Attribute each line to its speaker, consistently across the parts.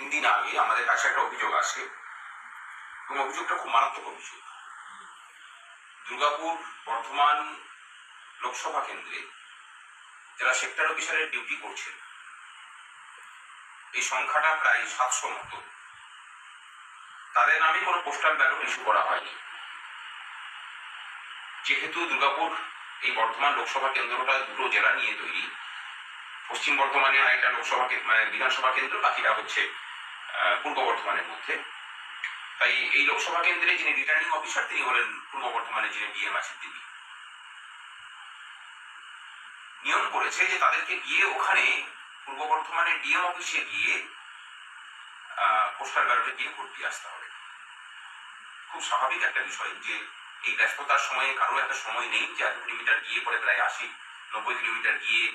Speaker 1: তিন দিন আগে আমাদের কাছে একটা অভিযোগ আসে। এবং অভিযোগটা খুব মারাত্মক অভিযোগ। দুর্গাপুর বর্ধমান লোকসভা কেন্দ্রে যারা সেক্টর অফিসারের ডিউটি করছেন, এই সংখ্যাটা প্রায় সাতশো মতো। তাদের নামে কোনো পোস্টাল ব্যালট ইস্যু করা হয়নি। যেহেতু দুর্গাপুর এই বর্ধমান লোকসভা কেন্দ্রটা দুটো জেলা নিয়ে তৈরি, পশ্চিম বর্ধমানের আরেকটা লোকসভা মানে বিধানসভা কেন্দ্র, বাকিটা হচ্ছে পূর্ব বর্ধমানের মধ্যে। তাই এই লোকসভা কেন্দ্রে যিনি রিটার্নিং অফিসার তিনি হলেন পূর্ব বর্ধমানে যিনি ডিএম আছেন তিনি। নিয়ম করেছে যে তাদেরকে গিয়ে ওখানে পূর্ব বর্ধমানের ডিএম অফিসে গিয়ে পোস্টাল ব্যালটে গিয়ে ভোট দিয়ে আসতে হবে। খুব স্বাভাবিক একটা বিষয় যে এই ব্যস্ততার সময়ে কারও একটা সময় নেই যে এত কিলোমিটার গিয়ে পরে প্রায় আশি, নব্বই কিলোমিটার গিয়ে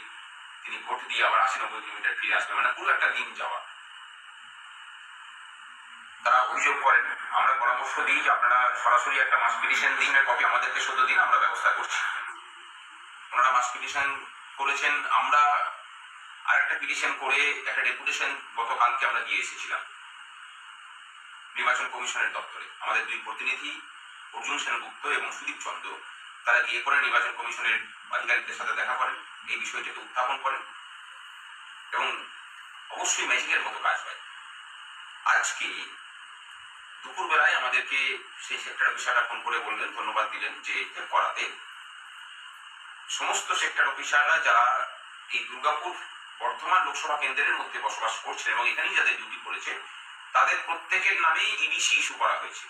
Speaker 1: তিনি ভোট দিয়ে আবার আশি, নব্বই কিলোমিটার ফিরে আসবে মানে পুরো একটা দিন যাওয়া। তারা অভিযোগ করেন, আমরা পরামর্শ দিই যে আপনারা সরাসরি একটা মাস পিটিশন দিন কপি আমাদেরকে সদ্য দিন, আমরা ব্যবস্থা করছি। ওনারা মাস পিটিশন করেছেন, আমরা আর একটা পিটিশন করে একটা ডেপুটেশন গতকালকে আমরা দিয়ে এসেছিলাম। নির্বাচন কমিশনের দপ্তরে। আমাদের দুই প্রতিনিধি, অর্জুন সেনগুপ্ত এবং সুদীপ চন্দ্র, তারা গিয়ে করে নির্বাচন কমিশনের আধিকারিকদের সাথে দেখা করেন, এই বিষয়টিকে উত্থাপন করেন এবং অবশ্যই ম্যাজিকের মতো কাজ হয়। আজকে দুপুরবেলায় আমাদেরকে সেই সেক্টর অফিসাররা ফোন করে বললেন, ধন্যবাদ দিলেন যে করাতে। সমস্ত সেক্টর অফিসাররা যারা এই দুর্গাপুর বর্ধমান লোকসভা কেন্দ্রের মধ্যে বসবাস করছেন এবং এখানেই যাদের ডিউটি করেছে তাদের প্রত্যেকের নামেই ইডিসি ইস্যু করা হয়েছে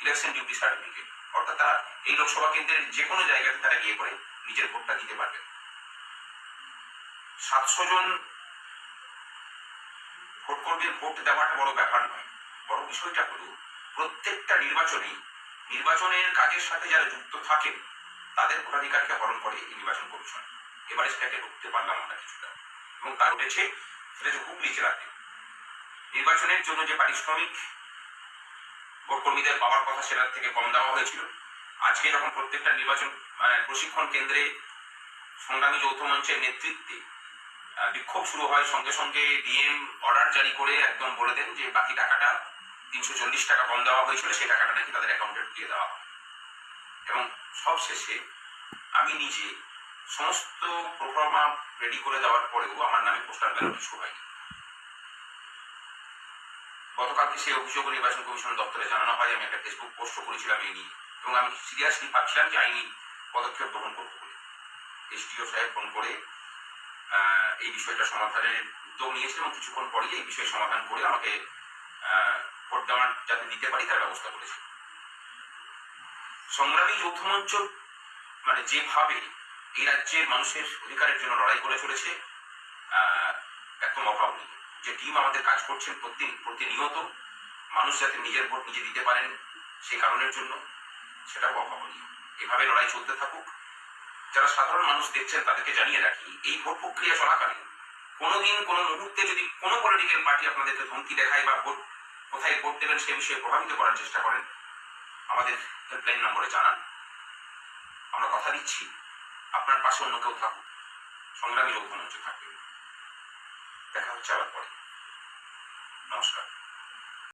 Speaker 1: ইলেকশন ডিউটি সার্টিফিকেট অর্থাৎ তারা এই লোকসভা কেন্দ্রের যে কোনো জায়গাতে তারা গিয়ে করে নিজের ভোটটা দিতে পারবে সাতশো জন ভোট কর্মীর ভোট দেওয়াটা বড় ব্যাপার নয়। বড় বিষয়টা হলো প্রত্যেকটা নির্বাচনেই নির্বাচনের কাজের সাথে যারা যুক্ত থাকেন তাদের ভোটাধিকারকে হরণ করে এই নির্বাচন কমিশন। এবারে সেটাকে রুখতে পারলাম আমরা কিছুটা। এবং তার উঠেছে সেটা হচ্ছে হুগলি জেলাতে। নির্বাচনের জন্য যে পারিশ্রমিক ভোট কর্মীদের পাওয়ার কথা সেটার থেকে কম দেওয়া হয়েছিল। আজকে যখন প্রত্যেকটা নির্বাচন আহ, প্রশিক্ষণ কেন্দ্রে সংগ্রামী যৌথ মঞ্চের নেতৃত্বে বিক্ষোভ শুরু হয় সঙ্গে সঙ্গে ডিএম অর্ডার জারি করে একদম বলে দেন যে বাকি টাকাটা তিনশো চল্লিশ টাকা কম দেওয়া হয়েছিল, সেই টাকাটা নাকি তাদের অ্যাকাউন্টে ঢুকিয়ে দেওয়া এবং সব শেষে আমি নিজে সমস্ত প্রোগ্রামা রেডি করে দেওয়ার পরেও আমার নামে পোস্টার ব্যালট ইস্যু হয়নি। গতকালকে সেই অভিযোগ নির্বাচন কমিশন দপ্তরে জানানো হয়, আমি একটা ফেসবুক পোস্ট করেছিলাম এই নিয়ে। এবং আমি সিরিয়াসলি ভাবছিলাম যে আইনি পদক্ষেপ গ্রহণ করব বলে। এসডিও সাহেব ফোন করে এই বিষয়টা সমাধানের উদ্যোগ নিয়েছে এবং কিছুক্ষণ পরেই এই বিষয় সমাধান করে আমাকে আহ, ভোট দেওয়ার যাতে দিতে পারি তার ব্যবস্থা করেছে। সংগ্রামী যৌথ মঞ্চ মানে যেভাবে এই রাজ্যের মানুষের অধিকারের জন্য লড়াই করে চলেছে একদম অভাবনীয় যে টিম আমাদের কাজ করছেন প্রতি প্রতিনিয়ত মানুষ যাতে নিজের ভোট নিজে দিতে পারেন সেই কারণের জন্য সেটাও অভাবনীয় এভাবে লড়াই চলতে থাকুক। যারা সাধারণ মানুষ দেখছেন তাদেরকে জানিয়ে রাখি এই ভোট প্রক্রিয়া চলাকালীন কোনোদিন কোনো মুহূর্তে যদি কোনো পলিটিক্যাল পার্টি আপনাদেরকে ধমকি দেখায় বা ভোট কোথায় ভোট দেবেন সে বিষয়ে প্রভাবিত করার চেষ্টা করেন। আমাদের হেল্পলাইন নম্বরে জানান। আমরা কথা দিচ্ছি। আপনার পাশে অন্য কেউ থাকুক। সংগ্রামী যৌথ মঞ্চ থাকবে দেখা হচ্ছে আবার পরে। নমস্কার।